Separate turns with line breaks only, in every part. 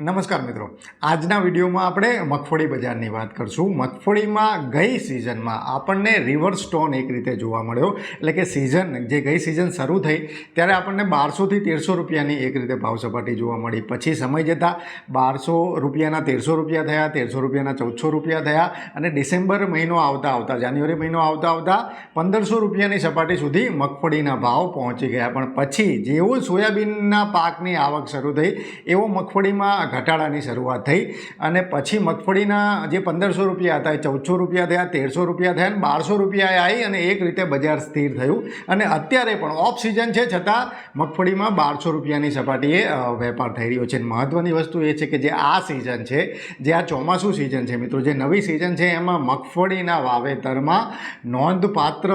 નમસ્કાર મિત્રો. આજના વિડીયોમાં આપણે મગફળી બજારની વાત કરશું. મગફળીમાં ગઈ સિઝનમાં આપણને રિવર્સ સ્ટોન એક રીતે જોવા મળ્યો. એટલે કે સિઝન, જે ગઈ સિઝન શરૂ થઈ, ત્યારે આપણને બારસોથી તેરસો રૂપિયાની એક રીતે ભાવ સપાટી જોવા મળી. પછી સમય જતાં બારસો રૂપિયાના તેરસો રૂપિયા થયા, તેરસો રૂપિયાના ચૌદસો રૂપિયા થયા અને ડિસેમ્બર મહિનો આવતા આવતા, જાન્યુઆરી મહિનો આવતા આવતા પંદરસો રૂપિયાની સપાટી સુધી મગફળીના ભાવ પહોંચી ગયા. પણ પછી જેવું સોયાબીનના પાકની આવક શરૂ થઈ, એવો મગફળીમાં ઘટાડાની શરૂઆત થઈ અને પછી મગફળીના જે પંદરસો રૂપિયા હતા એ ચૌદસો રૂપિયા થયા, તેરસો રૂપિયા થયા અને બારસો રૂપિયા આવી અને એક રીતે બજાર સ્થિર થયું. અને અત્યારે પણ ઓફ સિઝન છે છતાં મગફળીમાં બારસો રૂપિયાની સપાટીએ વેપાર થઈ રહ્યો છે. મહત્ત્વની વસ્તુ એ છે કે જે આ સિઝન છે, જે આ ચોમાસું સિઝન છે મિત્રો, જે નવી સિઝન છે એમાં મગફળીના વાવેતરમાં નોંધપાત્ર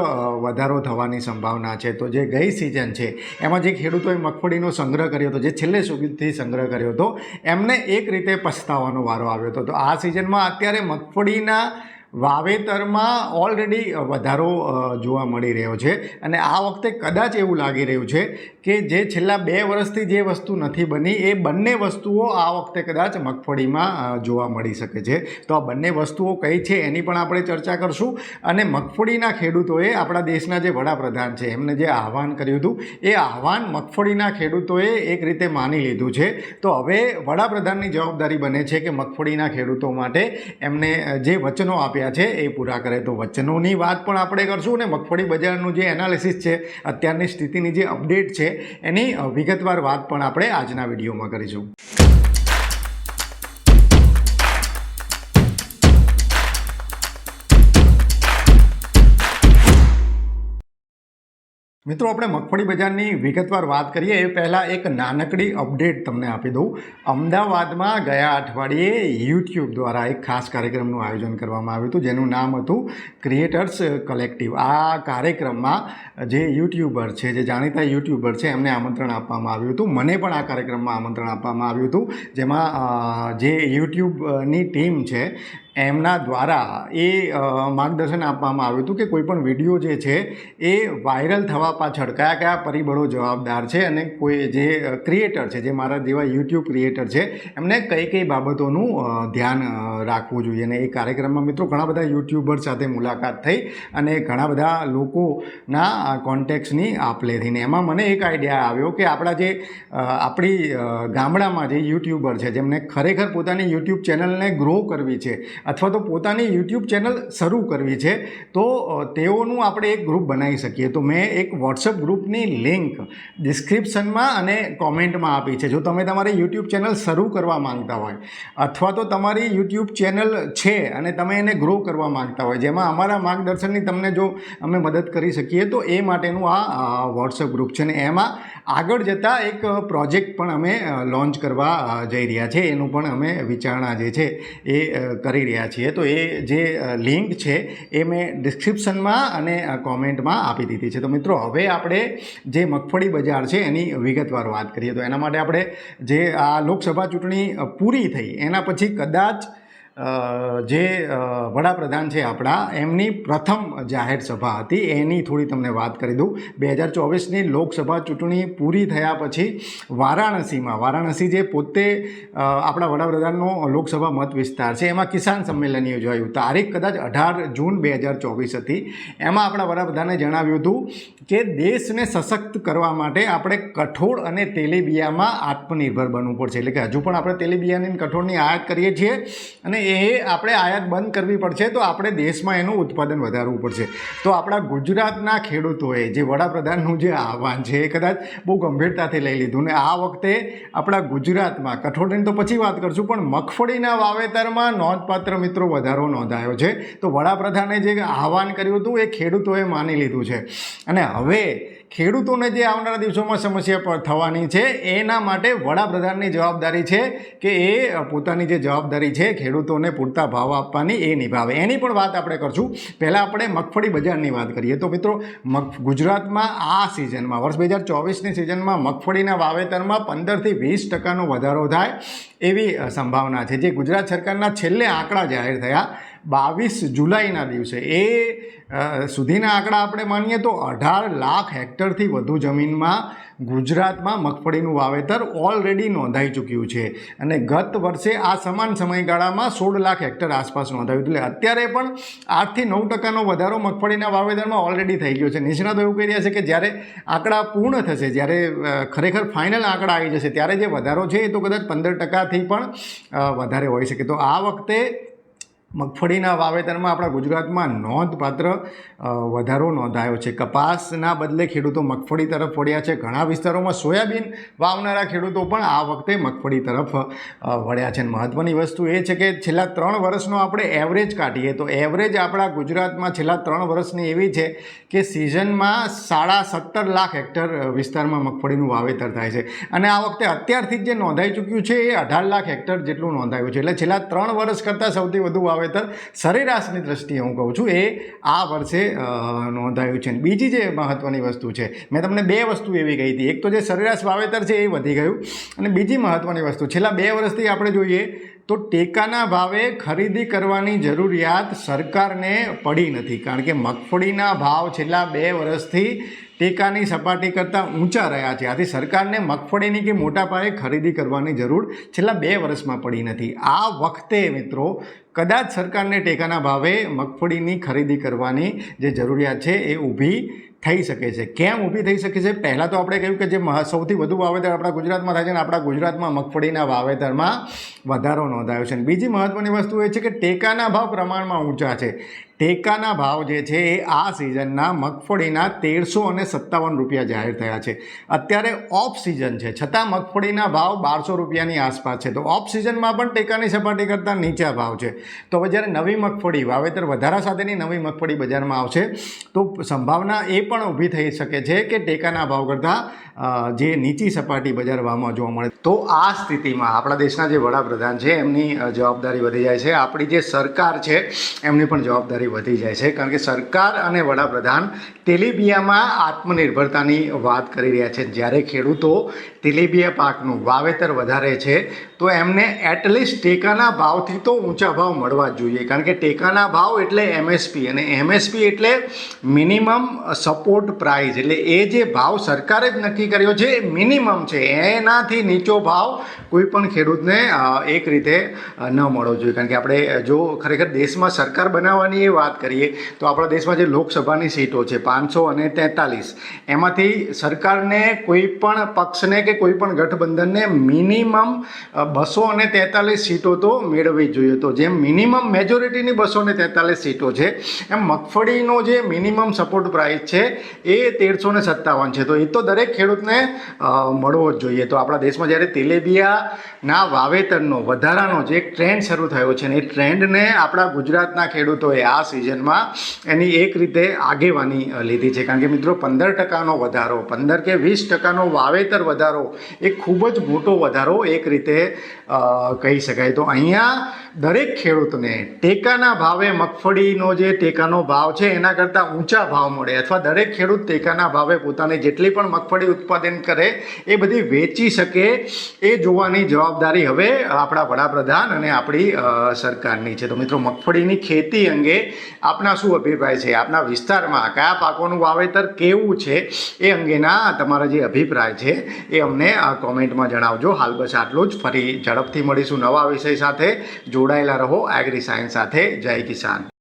વધારો થવાની સંભાવના છે. તો જે ગઈ સિઝન છે, એમાં જે ખેડૂતોએ મગફળીનો સંગ્રહ કર્યો હતો, જે છેલ્લે સુધીથી સંગ્રહ કર્યો હતો એમને એક રીતે પછતાવાનો વારો આવ્યો હતો. તો આ સિઝનમાં અત્યારે મગફળીના વાવેતરમાં ઓલરેડી વધારો જોવા મળી રહ્યો છે. અને આ વખતે કદાચ એવું લાગી રહ્યું છે કે જે છેલ્લા બે વર્ષથી જે વસ્તુ નથી બની, એ બંને વસ્તુઓ આ વખતે કદાચ મગફળીમાં જોવા મળી શકે છે. તો આ બંને વસ્તુઓ કઈ છે એની પણ આપણે ચર્ચા કરશું. અને મગફળીના ખેડૂતોએ આપણા દેશના જે વડાપ્રધાન છે, એમને જે આહવાન કર્યું હતું, એ આહવાન મગફળીના ખેડૂતોએ એક રીતે માની લીધું છે. તો હવે વડાપ્રધાનની જવાબદારી બને છે કે મગફળીના ખેડૂતો માટે એમને જે વચનો આપ્યા છે, એ પૂરા કરે. તો વચનોની વાત પણ આપણે કરશું અને મગફળી બજારનું જે એનાલિસિસ છે, અત્યારની સ્થિતિની જે અપડેટ છે, એની વિગતવાર વાત પણ આપણે આજના વિડીયોમાં કરીશું. મિત્રો, આપણે મગફળી બજારની વિગતવાર વાત કરીએ. એ પહેલાં એક નાનકડી અપડેટ તમને આપી દઉં. અમદાવાદમાં ગયા અઠવાડિયે યુટ્યુબ દ્વારા એક ખાસ કાર્યક્રમનું આયોજન કરવામાં આવ્યું હતું, જેનું નામ હતું ક્રિએટર્સ કલેક્ટિવ આ કાર્યક્રમમાં જે યુટ્યુબર છે, જે જાણીતા યુટ્યુબર છે, એમને આમંત્રણ આપવામાં આવ્યું હતું. મને પણ આ કાર્યક્રમમાં આમંત્રણ આપવામાં આવ્યું હતું, જેમાં જે યુટ્યુબની ટીમ છે એમના દ્વારા એ માર્ગદર્શન આપવામાં આવ્યું હતું કે કોઈપણ વીડિયો જે છે એ વાયરલ થવા પાછળ કયા કયા પરિબળો જવાબદાર છે અને કોઈ જે ક્રિએટર છે, જે મારા જેવા યુટ્યુબ ક્રિએટર છે, એમને કઈ કઈ બાબતોનું ધ્યાન રાખવું જોઈએ. અને એ કાર્યક્રમમાં મિત્રો ઘણા બધા યુટ્યુબર સાથે મુલાકાત થઈ અને ઘણા બધા લોકોના કોન્ટેક્ટ્સની આપ લે થઈને. એમાં મને એક આઈડિયા આવ્યો કે આપણા જે આપણી ગામડામાં જે યુટ્યુબર છે, જેમને ખરેખર પોતાની યુટ્યુબ ચેનલને ગ્રો કરવી છે અથવા તો પોતાની યુટ્યુબ ચેનલ શરૂ કરવી છે, તો તેઓનું આપણે એક ગ્રુપ બનાવી શકીએ. તો મેં એક વોટ્સઅપ ગ્રુપની લિંક ડિસ્ક્રિપ્શનમાં અને કોમેન્ટમાં આપી છે. જો તમે તમારી યુટ્યુબ ચેનલ શરૂ કરવા માંગતા હોય, અથવા તો તમારી યુટ્યુબ ચેનલ છે અને તમે એને ગ્રો કરવા માંગતા હોય, જેમાં અમારા માર્ગદર્શનની તમને જો અમે મદદ કરી શકીએ, તો એ માટેનું આ વોટ્સઅપ ગ્રુપ છે. ને એમાં આગળ જતાં એક પ્રોજેક્ટ પણ અમે લોન્ચ કરવા જઈ રહ્યા છે. એનું પણ અમે વિચારણા જે છે એ કરી રહ્યા છીએ, તો એ જે લિંક છે એ મેં ડિસ્ક્રિપ્શનમાં અને કોમેન્ટમાં આપી દીધી છે. તો મિત્રો, હવે આપણે જે મગફળી બજાર છે એની વિગતવાર વાત કરીએ. તો એના માટે આપણે જે આ લોકસભા ચૂંટણી પૂરી થઈ, એના પછી કદાચ જે વડાપ્રધાન છે આપણા, એમની પ્રથમ જાહેર સભા હતી. એની થોડી તમને વાત કરી દઉં. બે હજાર ચોવીસની લોકસભા ચૂંટણી પૂરી થયા પછી વારાણસીમાં, વારાણસી જે પોતે આપણા વડાપ્રધાનનો લોકસભા મત વિસ્તાર છે, એમાં કિસાન સંમેલન યોજાયું. તારીખ કદાચ અઢાર જૂન બે હજાર ચોવીસ હતી. એમાં આપણા વડાપ્રધાને જણાવ્યું હતું કે દેશને સશક્ત કરવા માટે આપણે કઠોળ અને તેલીબિયામાં આત્મનિર્ભર બનવું પડશે. એટલે કે હજુ પણ આપણે તેલીબિયાની કઠોળની આયાત કરીએ છીએ અને એ આપણે આયાત બંધ કરવી પડશે તો આપણે દેશમાં એનું ઉત્પાદન વધારવું પડશે. તો આપણા ગુજરાતના ખેડૂતોએ જે વડાપ્રધાનનું જે આહવાન છે એ કદાચ બહુ ગંભીરતાથી લઈ લીધું ને આ વખતે આપણા ગુજરાતમાં કઠોળની તો પછી વાત કરશું, પણ મગફળીના વાવેતરમાં નોંધપાત્ર મિત્રો વધારો નોંધાયો છે. તો વડાપ્રધાને જે આહવાન કર્યું હતું એ ખેડૂતોએ માની લીધું છે. અને હવે ખેડૂતોને જે આવનારા દિવસોમાં સમસ્યા થવાની છે, એના માટે વડાપ્રધાનની જવાબદારી છે કે એ પોતાની જે જવાબદારી છે, ખેડૂતોને પૂરતા ભાવ આપવાની એ નિભાવે. એની પણ વાત આપણે કરશું. પહેલાં આપણે મગફળી બજારની વાત કરીએ. તો મિત્રો, મગ, ગુજરાતમાં આ સિઝનમાં, વર્ષ બે હજાર ચોવીસની સિઝનમાં મગફળીના વાવેતરમાં પંદરથી વીસ ટકાનો વધારો થાય એવી સંભાવના છે. જે ગુજરાત સરકારના છેલ્લે આંકડા જાહેર થયા બાવીસ જુલાઈના દિવસે. એ સુધીના આંકડા આપણે માનીએ તો અઢાર લાખ હેક્ટરથી વધુ જમીનમાં ગુજરાતમાં મગફળીનું વાવેતર ઓલરેડી નોંધાઈ ચૂક્યું છે. અને ગત વર્ષે આ સમાન સમયગાળામાં સોળ લાખ હેક્ટર આસપાસ નોંધાયું. એટલે અત્યારે પણ આઠથી નવ ટકાનો વધારો મગફળીના વાવેતરમાં ઓલરેડી થઈ ગયો છે. નિષ્ણાતો એવું કહી રહ્યા છે કે જ્યારે આંકડા પૂર્ણ થશે, જ્યારે ખરેખર ફાઇનલ આંકડા આવી જશે, ત્યારે જે વધારો છે એ તો કદાચ પંદર ટકાથી પણ વધારે હોઈ શકે. તો આ વખતે મગફળીના વાવેતરમાં આપણા ગુજરાતમાં નોંધપાત્ર વધારો નોંધાયો છે. કપાસના બદલે ખેડૂતો મગફળી તરફ વળ્યા છે. ઘણા વિસ્તારોમાં સોયાબીન વાવનારા ખેડૂતો પણ આ વખતે મગફળી તરફ વળ્યા છે. મહત્ત્વની વસ્તુ એ છે કે છેલ્લા ત્રણ વર્ષનો આપણે એવરેજ કાઢીએ તો એવરેજ આપણા ગુજરાતમાં છેલ્લા ત્રણ વર્ષની એવી છે કે સિઝનમાં સાડા સત્તર લાખ હેક્ટર વિસ્તારમાં મગફળીનું વાવેતર થાય છે. અને આ વખતે અત્યારથી જે નોંધાઈ ચૂક્યું છે એ અઢાર લાખ હેક્ટર જેટલું નોંધાયું છે. એટલે છેલ્લા ત્રણ વર્ષ કરતાં સૌથી વધુ વાવેતર સરેરાશની દ્રષ્ટિએ હું કહું છું, એ આ વર્ષે નોંધાયું છે. બીજી જે મહત્ત્વની વસ્તુ છે, મેં તમને બે વસ્તુ એવી કહી હતી. એક તો જે સરેરાશ વાવેતર છે, એ વધી ગયું. અને બીજી મહત્ત્વની વસ્તુ, છેલ્લા બે વર્ષથી આપણે જોઈએ, તો ટેકાના ભાવે ખરીદી કરવાની જરૂરિયાત સરકારને પડી નથી. કારણ કે મગફળીના ભાવ છેલ્લા બે વર્ષથી ટેકાની સપાટી કરતાં ઊંચા રહ્યા છે. આથી સરકારને મગફળીની કે મોટા પાયે ખરીદી કરવાની જરૂર છેલ્લા બે વર્ષમાં પડી નથી. આ વખતે મિત્રો, કદાચ સરકારને ટેકાના ભાવે મગફળીની ખરીદી કરવાની જે જરૂરિયાત છે એ ઊભી થઈ શકે છે. કેમ ઊભી થઈ શકે છે? પહેલાં તો આપણે કહ્યું કે જે સૌથી વધુ વાવેતર આપણા ગુજરાતમાં થાય છે ને આપણા ગુજરાતમાં મગફળીના વાવેતરમાં વધારો નોંધાયો છે. અને બીજી મહત્ત્વની વસ્તુ એ છે કે ટેકાના ભાવ પ્રમાણમાં ઊંચા છે. ટેકાના ભાવ જે છે એ આ સિઝનના મગફળીના તેરસો અને સત્તાવન રૂપિયા જાહેર થયા છે. અત્યારે ઓફ સિઝન છે. છતાં મગફળીના ભાવ બારસો રૂપિયાની આસપાસ છે. તો ઓફ સિઝનમાં પણ ટેકાની સપાટી કરતાં નીચા ભાવ છે. તો હવે જ્યારે નવી મગફળી, વાવેતર વધારા સાથેની નવી મગફળી બજારમાં આવશે, તો સંભાવના એ પણ ઊભી થઈ શકે છે કે ટેકાના ભાવ કરતાં જે નીચી સપાટી બજાર ભાવમાં જોવા મળે. તો આ સ્થિતિમાં આપણા દેશના જે વડાપ્રધાન છે, એમની જવાબદારી વધી જાય છે. આપણી જે સરકાર છે, એમની પણ જવાબદારી વધી જાય છે કારણ કે સરકાર અને વડાપ્રધાન તેલીબિયામાં આત્મનિર્ભરતાની વાત કરી રહ્યા છે. જ્યારે ખેડૂતો તેલીબિયા પાકનું વાવેતર વધારે છે, તો એમને એટલીસ્ટ ટેકાના ભાવથી તો ઊંચા ભાવ મળવા જ જોઈએ. કારણ કે ટેકાના ભાવ એટલે એમએસપી અને એમએસપી એટલે મિનિમમ સપોર્ટ પ્રાઇઝ એટલે એ જે ભાવ સરકારે જ નક્કી કર્યો છે, એ મિનિમમ છે. એનાથી નીચો ભાવ કોઈ પણ ખેડૂતને એક રીતે ન મળવો જોઈએ. કારણ કે આપણે, જો ખરેખર દેશમાં સરકાર બનાવવાની એ વાત કરીએ, તો આપણા દેશમાં જે લોકસભાની સીટો છે, પાંચસો અને તેતાલીસ, એમાંથી સરકારને કોઈ પણ પક્ષને કે કોઈ પણ ગઠબંધનને મિનિમમ બસો અને તેતાલીસ સીટો તો મેળવવી જોઈએ. તો જેમ મિનિમમ મેજોરિટીની બસો ને તેતાલીસ સીટો છે, એમ મગફળીનો જે મિનિમમ સપોર્ટ પ્રાઇસ છે, એ તેરસો ને સત્તાવન છે. તો એ તો દરેક ખેડૂતને મળવો જ જોઈએ. તો આપણા દેશમાં જ્યારે તેલેબિયાના વાવેતરનો, વધારાનો જે ટ્રેન્ડ શરૂ થયો છે ને એ ટ્રેન્ડને આપણા ગુજરાતના ખેડૂતોએ આ સિઝનમાં એની એક રીતે આગેવાની લીધી છે. કારણ કે મિત્રો, પંદર ટકાનો વધારો, પંદર કે વીસ ટકાનો વાવેતર વધારો એ ખૂબ જ મોટો વધારો એક રીતે કહી શકાય. તો અહીંયા દરેક ખેડૂતને ટેકાના ભાવે મગફળીનો જે ટેકાનો ભાવ છે, એના કરતાં ઊંચા ભાવ મળે અથવા દરેક ખેડૂત ટેકાના ભાવે પોતાની જેટલી પણ મગફળી ઉત્પાદન કરે, એ બધી વેચી શકે, એ જોવાની જવાબદારી હવે આપણા વડાપ્રધાન અને આપણી સરકારની છે. તો મિત્રો, મગફળીની ખેતી અંગે આપના શું અભિપ્રાય છે? આપના વિસ્તારમાં કયા પાકોનું વાવેતર કેવું છે? એ અંગેના તમારા જે અભિપ્રાય છે, એ અમને કોમેન્ટમાં જણાવજો. હાલ બસ આટલું જ. ફરી ઝડપથી મળીશું નવા વિષય સાથે. જોડાયેલા રહો. એગ્રી સાયન્સ સાથે. જય કિસાન.